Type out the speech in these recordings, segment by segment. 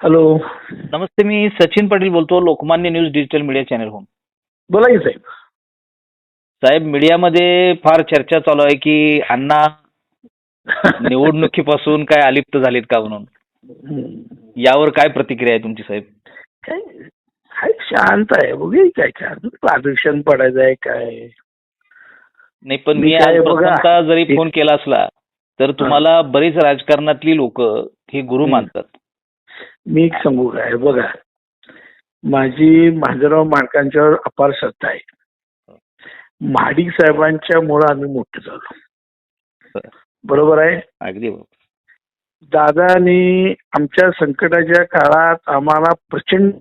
Hello. नमस्ते मी सचिन पाटील बोलतो लोकमान्य न्यूज डिजिटल मीडिया चॅनलहून. बोला की साहेब. साहेब मीडियामध्ये फार चर्चा चालू आहे की अण्णा निवडणुकीपासून काय अलिप्त झालेत का म्हणून. यावर काय प्रतिक्रिया आहे तुमची साहेब? काय हाय शांत आहे बघू काय काय अजून प्रादर्शन पडायचं आहे काय. नाही पण मी काय बघा, जरी फोन केला असला तर तुम्हाला बरीच राजकारणातली लोक हे गुरु हम्म. मानतात. मी एक सांगू काय बघा माझी माझराव माणकांच्यावर अपार श्रद्धा आहे. महाडिक साहेबांच्या मुळे आम्ही मोठे झालो. बरं. बरोबर आहे? अगदी. दादानी आमच्या संकटाच्या काळात आम्हाला प्रचंड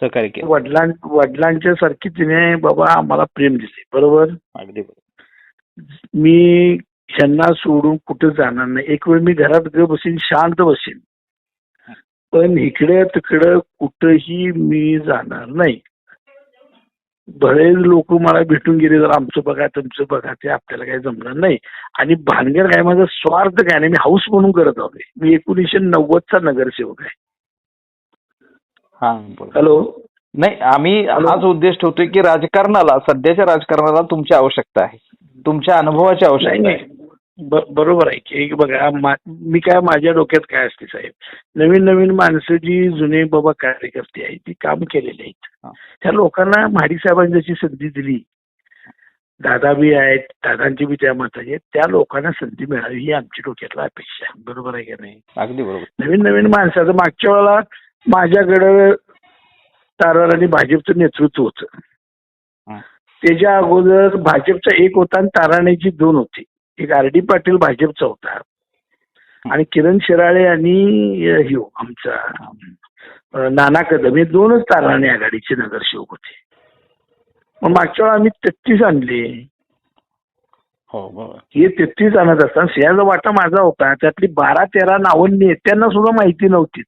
सहकार्य वडिलां वडिलांच्या सारखी तिने बाबा आम्हाला प्रेम दिले. बरोबर? अगदी बरोबर. मी ह्यांना सोडून कुठे जाणार नाही. एक वेळ मी घरात ग बसीन शांत बसीन. पण इकडे तिकडे कुठंही मी जाणार नाही. बरेच लोक मला भेटून गेले तर आमचं बघा तुमचं बघा ते आपल्याला काही जमणार नाही. आणि भानगड काय माझा स्वार्थ काय नाही मी हाऊस म्हणून करत आहोत मी. एकोणीसशे नव्वदचा नगरसेवक आहे. हा हॅलो? नाही आम्ही? हाच उद्देश ठेवतोय की राजकारणाला सध्याच्या राजकारणाला तुमची आवश्यकता आहे. तुमच्या अनुभवाची आवश्यकता आहे. बरोबर आहे की एक बघा मा- मी काय माझ्या डोक्यात काय असते साहेब? नवीन नवीन माणसं जी जुने बाबा कार्यकर्ते आहेत ती काम केलेले आहेत. त्या लोकांना महाडिक साहेबांनी जशी संधी दिली दादा बी आहेत दादांची बी त्या मताचे आहेत त्या लोकांना संधी मिळावी ही आमची डोक्यातला अपेक्षा बरोबर आहे का नाही? अगदी बरोबर. नवीन नवीन माणसाचं मागच्या वेळेला माझ्याकडं तारार आणि भाजपचं नेतृत्व होतं. त्याच्या अगोदर भाजपचा एक होता आणि ताराण्याची दोन होती. एक आर डी पाटील भाजपचा होता. आणि किरण शिराळे आणि अ, ह्यो आमचा नाना कदम हे दोनच ताराणे आघाडीचे नगरसेवक होते. मग मागच्या वेळा आम्ही तेहतीस आणले. हो हे तेहतीस आणत असताना सिंहाचा वाटा माझा होता. त्यातली बारा तेरा नावं नेत्यांना सुद्धा माहिती नव्हतीच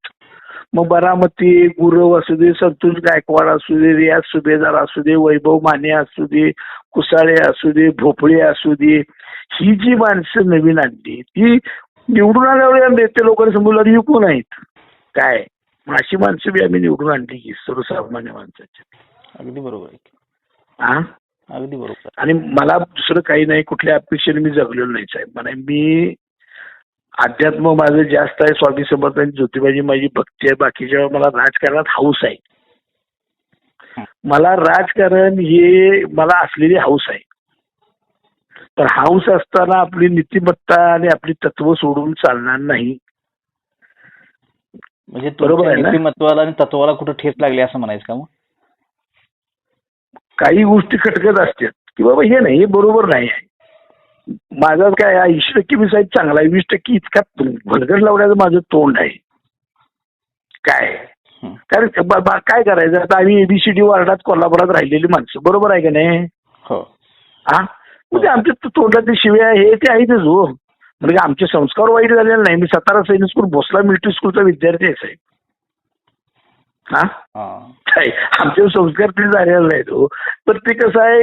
मग बारामती गुरव असू दे संतोष गायकवाड असू दे रियाज सुभेदार असू दे वैभव माने असू दे कुसाळे असू दे भोपळे असू दे ही जी माणसं नवीन आणली ती निवडून आल्यावर नेते लोकांनी समजलं ही कोण आहेत? काय? अशी माणसं बी आम्ही निवडून आणली की सर्वसामान्य माणसाची. अगदी बरोबर आहे. हा अगदी बरोबर. आणि मला दुसरं काही नाही कुठल्या अपेक्षेने मी जगलेलो नाही साहेब. मला मी अध्यात्म माझं जास्त आहे स्वामी समर्थ आणि ज्योतिबाजी माझी भक्ती आहे बाकीच्या मला राजकारणात हाऊस आहे. मला राजकारण हे मला असलेली हाऊस आहे. पण हाऊस असताना आपली नीतिमत्ता आणि आपली तत्व सोडून चालणार नाही. म्हणजे बरोबर आहे? नीतिमत्वाला आणि तत्वाला कुठं ठेच लागली असं म्हणायचं का मग? काही गोष्टी खटकत असतात. की बाबा हे नाही हे बरोबर नाही आहे. माझा काय ऐंशी टक्के मी साहेब चांगला आहे वीस टक्के इतका भलगड लावण्याचं माझं तोंड आहे. काय. कारण काय करायचं? आता आम्ही एबीसीडी वार्डात कोल्हापुरात राहिलेली माणसं. बरोबर आहे का नाही? हो. हा? म्हणजे आमच्या तो- तोंडातले शिव्या हे ते आहेतच हो. म्हणजे आमचे संस्कार वाईट झालेले नाही. मी सातारा सैनिक स्कूल भोसला मिलिटरी स्कूलचा विद्यार्थी आहे साहेब. हा? आमचे संस्कार ते झालेले नाहीत हो. पण ते कसं आहे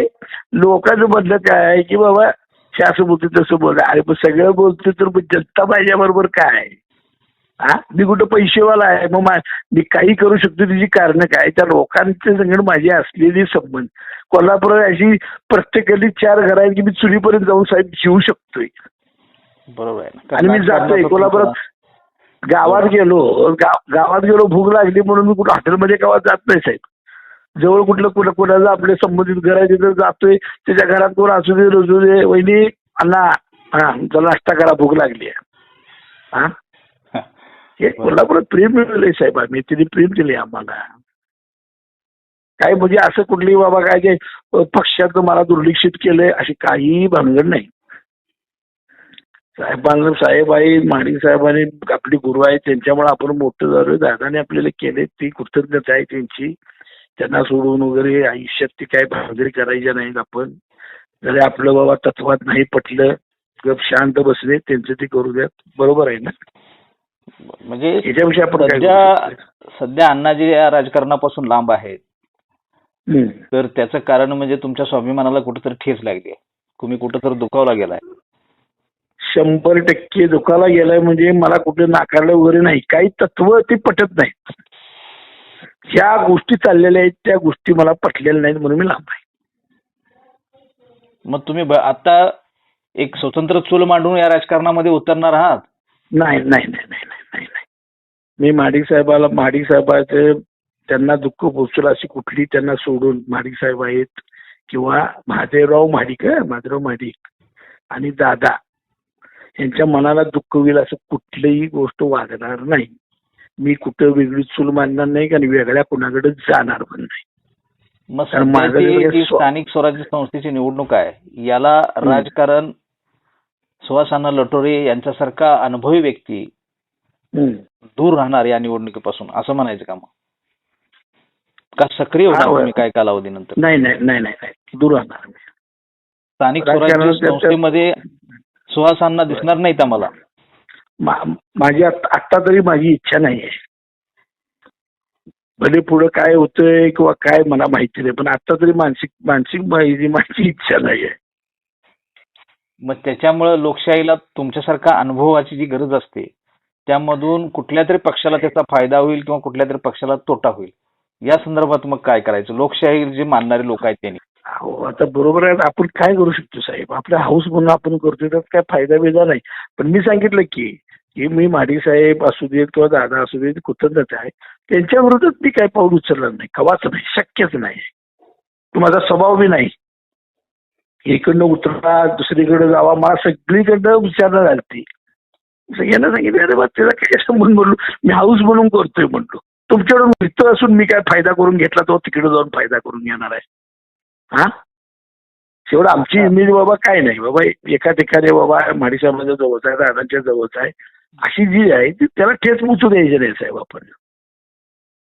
लोकांचं मधलं काय आहे की बाबा असं बोलते तसं बोल. अरे पण सगळं बोलते तर मग जनता माझ्याबरोबर काय? आहे? हा? मी कुठं पैसेवाला आहे? मग मा- काही करू शकतो त्याची कारण काय? त्या लोकांच्या संगड माझी असलेली संबंध. कोल्हापुरात अशी प्रत्येक गल्लीत चार घर आहेत की मी चुलीपर्यंत जाऊन साहेब जीवू शकतोय. बरोबर. आणि मी जातोय. कोल्हापुरात गावात गेलो गावात गेलो भूक लागली म्हणून मी कुठं हॉटेलमध्ये गावात जात नाही साहेब. जवळ कुठलं कुठं कुणाचं आपले संबंधित घर आहे तिथं जातोय त्याच्या घरात कोण असू दे रजू दे वहिनी अण्णा हा जरा नाश्ता करा भूक लागली आहे. हा? हे कोल्हापुरात प्रेम मिळवलंय साहेब आम्ही तिने प्रेम दिले आम्हाला. काय म्हणजे असं कुठली बाबा काय ते अ, पक्षाचं मला दुर्लक्षित केलंय अशी काही भानगड नाही. साहेबांना साहेब आहे माणिक साहेबांनी आपली गुरु आहे त्यांच्यामुळे आपण मोठं झालोय. दादाने आपल्याला केले ती कृतज्ञता आहे त्यांची. त्यांना सोडून वगैरे आयुष्यात ती काय भानगडी करायच्या नाहीत आपण. जरी आपलं बाबा तत्वात नाही पटलं गप शांत बसले त्यांचं ते करू द्यात. बरोबर आहे ना? म्हणजे याच्याविषयी आपण काय सध्या? सध्या अण्णाजी या राजकारणापासून लांब आहेत. हम्म. तर त्याचं कारण म्हणजे तुमच्या स्वाभिमानाला कुठेतरी ठेच लागली आहे. तुम्ही कुठेतरी दुखावला गेलाय. शंभर टक्के दुखाला गेलाय म्हणजे मला कुठे नाकारलं वगैरे नाही. काही तत्व ते पटत नाहीत. ज्या गोष्टी चाललेल्या आहेत त्या गोष्टी मला पटलेल्या नाहीत म्हणून मी लांब आहे. मग तुम्ही ब- आता एक स्वतंत्र चूल मांडून या राजकारणामध्ये उतरणार आहात? नाही नाही नाही नाही नाही नाही नाही. मी महाडिक साहेबाला महाडिक साहेबाचे त्यांना दुःख पोचलं अशी कुठली त्यांना सोडून महाडिक साहेब आहेत किंवा महादेवराव महाडिक हं, महादेवराव महाडिक आणि दादा यांच्या मनाला दुःख होईल असं कुठलीही गोष्ट वागणार नाही. मी कुठं वेगळी चूल मानणार नाही आणि वेगळ्या कुणाकडे जाणार पण नाही. मग जी स्थानिक स्वराज्य संस्थेची निवडणूक आहे याला. राजकारण सुहासाना लटोरे यांच्यासारखा अनुभवी व्यक्ती हम्म. दूर राहणार या निवडणुकीपासून असं म्हणायचं का मग? का सक्रिय होणार तुम्ही काय कालावधीनंतर? नाही नाही नाही नाही नाही. दूर राहणार मी. स्थानिक राजकारणात स्वराज्य त्याच्या- संस्थेमध्ये सुहासांना दिसणार नाहीत आम्हाला माझी आत- आत्ता तरी माझी इच्छा नाही आहे. भले पुढे काय होतंय किंवा काय मला माहिती नाही पण आता तरी मानसिक मानसिक माझी माझी इच्छा नाही आहे. मग त्याच्यामुळं लोकशाहीला तुमच्यासारखा अनुभवाची जी गरज असते त्यामधून कुठल्या तरी पक्षाला त्याचा फायदा होईल किंवा कुठल्या तरी पक्षाला तोटा होईल? या संदर्भात मग काय करायचं? लोकशाही जे मानणारे लोक आहेत त्यांनी. हो आता बरोबर आहे. आपण काय करू शकतो साहेब? आपल्या हाऊस म्हणून आपण करतोय त्यात काय फायदा बिदा नाही. पण मी सांगितलं की की मी माडी साहेब असू देत किंवा दादा असू देत कृतज्ञता आहे त्यांच्या विरोधात मी काय पाऊल उचलणार नाही. कवाच नाही शक्यच नाही. तो माझा स्वभाव बी नाही. इकडनं उतरा दुसरीकडे जावा मला सगळीकडनं विचारणं झालती. सगळ्यांना सांगितलं अरे बा त्याला काय संबंध म्हणलो? मी हाऊस म्हणून करतोय म्हणलो. तुमच्याकडून मित्र असून मी काय फायदा करून घेतला तो? तिकडे जाऊन फायदा करून घेणार आहे. हा? शेवट आमची इमेज बाबा काय नाही. बाबा एका ठिकाणी बाबा माडी समाजा जवळच आहे दादांच्या जवळच आहे. अशी जी आहे ती त्याला ठेच मुचू द्यायची नाही साहेब आपण.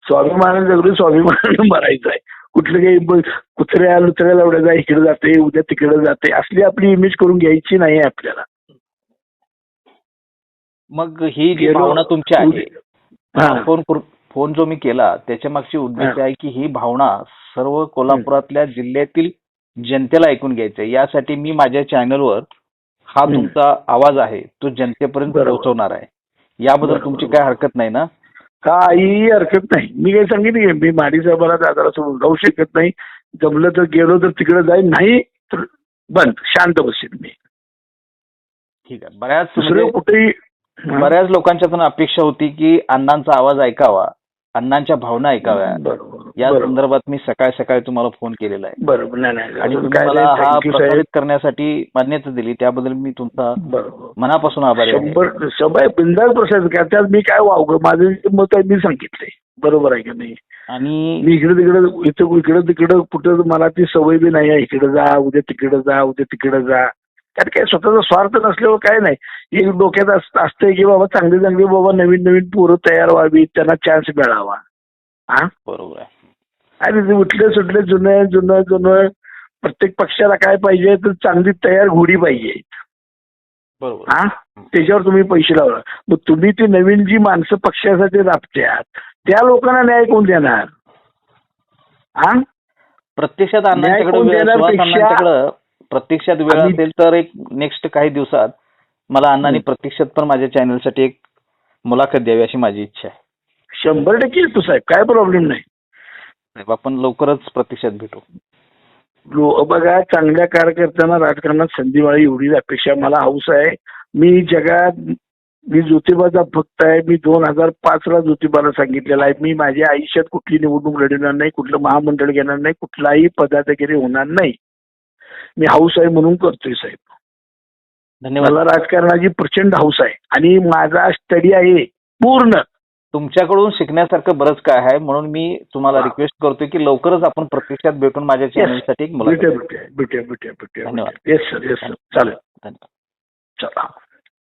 स्वाभिमानाने जगलो स्वाभिमानाने मरायचं आहे. कुठलं काही कुत्र्या लुत्र्या लावड्याचा इकडे जाते उद्या तिकडे जाते असली आपली इमेज करून घ्यायची नाही आपल्याला. मग ही जी भावना तुमची आहे फोन फोन जो मी केला त्याच्या मागची उद्देश आहे की ही भावना सर्व कोल्हापुरातल्या जिल्ह्यातील जनतेला ऐकून घ्यायचंय यासाठी मी माझ्या चॅनलवर हा. तुमचा आवाज आहे तो जनतेपर्यंत. पोहोचवणार आहे. याबद्दल. तुमची काय हरकत नाही ना? काही हरकत नाही. मी काही सांगितलं मी माडी साहेबाला दादाला सोडून जाऊ शकत नाही. जमलं तर गेलो तर तिकडे जाईन. नाही तर बंद. शांत बसेल मी. ठीक आहे. बऱ्याच दुसरं म्हणजे कुठेही. बऱ्याच लोकांच्यातून अपेक्षा होती की अण्णांचा आवाज ऐकावा. अण्णांच्या भावना ऐकाव्या. या. संदर्भात मी सकाळी सकाळी तुम्हाला फोन केलेला आहे. बरोबर. नाही नाही आणि तुम्ही मला हा प्रसारित करण्यासाठी मान्यता दिली. त्याबद्दल मी तुमचा मनापासून आभारी आहे. शंभर शंभर बिंदास प्रसाद का त्यात मी काय वावगं माझं मत आहे मी सांगितलंय. बरोबर आहे का नाही? आणि मी इकडे तिकडे इथं इकडे तिकडे कुठं मला ती सवय बी नाही आहे. इकडे जा उद्या तिकडे जा उद्या तिकडे जा. त्यात काय स्वतःचा स्वार्थ नसल्यावर काय नाही. एक डोक्यात अस- असतंय की बाबा चांगली चांगली बाबा नवीन नवीन पोरं तयार व्हावी त्यांना चान्स मिळावा. हा बरोबर आहे. आणि ते उठले सुटले जुनं जुनं जुनं प्रत्येक पक्षाला काय पाहिजे तर चांगली तयार घोडी पाहिजे. बरोबर. हा? त्याच्यावर तुम्ही पैसे लावला मग तुम्ही ती नवीन जी माणसं पक्षासाठी राबत्यात त्या लोकांना न्याय कोण देणार? हा? प्रत्यक्षात प्रत्यक्षात वेळ असेल तर एक नेक्स्ट काही दिवसात मला अण्णांनी. प्रत्यक्षात पण माझ्या चॅनलसाठी एक मुलाखत द्यावी अशी माझी इच्छा आहे. शंभर टक्के येतो साहेब काय प्रॉब्लेम नाही. आपण लवकरच प्रत्यक्षात भेटू. लो बघा चांगल्या कार्यकर्त्यांना राजकारणात संधी मिळावी एवढीच अपेक्षा मला हौस आहे. मी जगात मी ज्योतिबाचा भक्त आहे. मी दोन हजार पाच ला ज्योतिबाला सांगितलेलं आहे. मी माझ्या आयुष्यात कुठली निवडणूक लढवणार नाही कुठलं महामंडळ घेणार नाही कुठलाही पदाधिकारी होणार नाही. मी हाऊस आहे म्हणून करतोय साहेब. धन्यवाद. मला राजकारणाची प्रचंड हाऊस आहे. आणि माझा स्टडी आहे पूर्ण. तुमच्याकडून शिकण्यासारखं बरंच काय आहे म्हणून मी तुम्हाला. रिक्वेस्ट करतोय की लवकरच आपण प्रत्यक्षात भेटून माझ्या चॅनलसाठी एक मुलाखत धन्यवाद. येस सर येस सर चालेल. धन्यवाद. चला.